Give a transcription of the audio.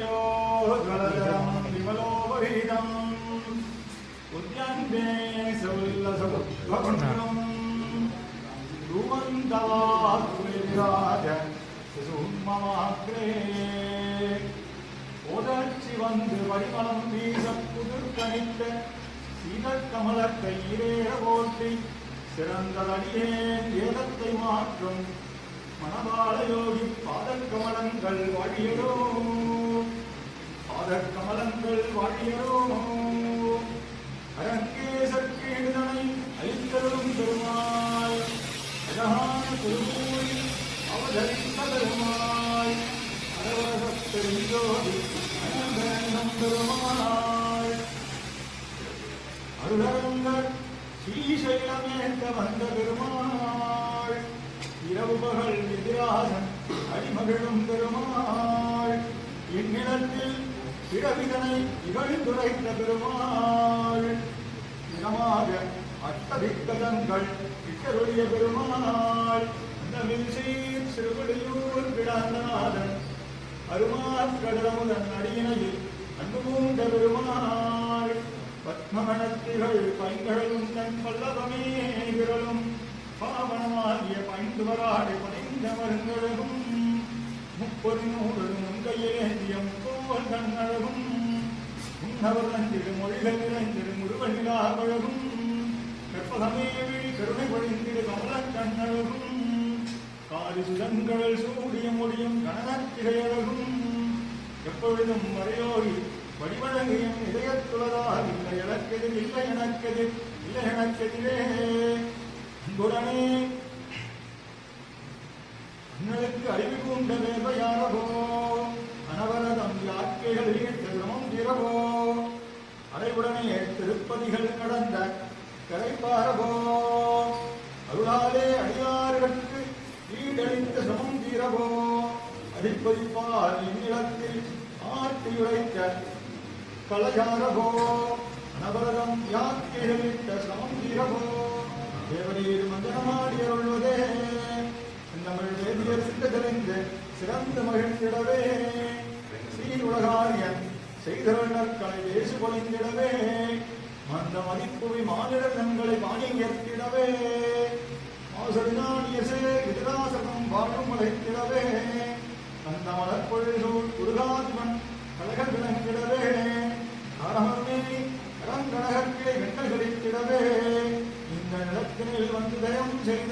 स्तनयो ज्वलजलं विमलोपरीतम् उद्यन्ते सौल्लसमुद्भकुण्डम् ध्रुवन्तवाकुलिराज சும்மாக்ரே உதர்ச்சி வந்து வடிமலம் வீச புதுர்கணித்த சீதக்கமலத்தை இரேற ஓட்டி சிறந்ததடியே ஏதத்தை மாற்றும் மணவாள யோகி பாதக்கமலங்கள் வழியரோ அழகான அவதரிப்பதருமாய் அவதரித்த பெருமாள் அரவரசப் பெருஞ்சோதி அனந்தரங்கம் பெருமாள் அருளரங்கர் ஸ்ரீசைலமேத்த வந்த பெருமாள் இரவு பகல் எதிராசன் அடிமகிழும் பெருமாள் இந்நிலத்தில் பிறவிதனை இகழ்ந்துரைத்த பெருமாள் தினமாக அட்டதிக்கதங்கள் இட்டருடைய பெருமாள் நவில் சீர் சிறுவடியூர் விடாந்தநாதன் அருமாற்கடமுதன் அடியினையில் அன்பு பூண்ட பெருமாள் பத்மகணத்திகள் பைங்களும் தன் பல்லவமே விரலும். பாவனமாகிய பைந்து வராடு பணிந்த மருந்தழகும். முப்பது நூறு கையேந்திய முக்கோல் கண்ணழகும் உன்னவர் நந்திரு மொழிகள் நிறைந்திரு முருகன் நிலாவழகும். கற்பகமே கருணை பொழிந்திரு கமலக் கண்ணழகும். காரி சுதங்கள் சூடிய முடியும் கணனத்திரையழகும் எப்பொழுதும் மறையோரி வடிவழங்கியும் இதயத்துளதால் இல்லை எனக்கெது இல்லை எனக்கெது இல்லை எனக்கெதிரே. அன்புடனே உங்களுக்கு அறிவு கூண்ட வேதையாரவோ அனவரதம் யாக்கைகள் திருமம் திரவோ அரைவுடனே திருப்பதிகள் கடந்த கரைப்பாரபோ. அருளாலே அடியார்களுக்கு ஈடழித்த சமம் தீரவோ அடிப்பதிப்பால் இந்நிலத்தில் ஆட்டி ஆட்டியுரைக்க கலஜாரவோ அனவரதம் யாக்கைகளிட்ட சமம் தீரவோ தேவரீர் மந்தனமாடி அருள்வதே. நம்மள் வேதியர் சிந்ததறிந்து சிறந்த மகிழ்ந்திடவே. சீர் உலகாரியன் செய்தவர்கள் கலை வேசு பொழிந்திடவே அந்த மதிப்புவி மானிட கண்களை வாணி ஏற்கிடவே. மாசடினானியசே எதிராசனம் வாழும் அழைக்கிடவே அந்த மலர்பொழிசூர் குருகாதிபன் கழக விளங்கிடவே. கரமர்மே கரங்கழகர்களை வெண்ணல் கிடைத்திடவே இந்த நிலத்தினில் வந்து தயம் செய்த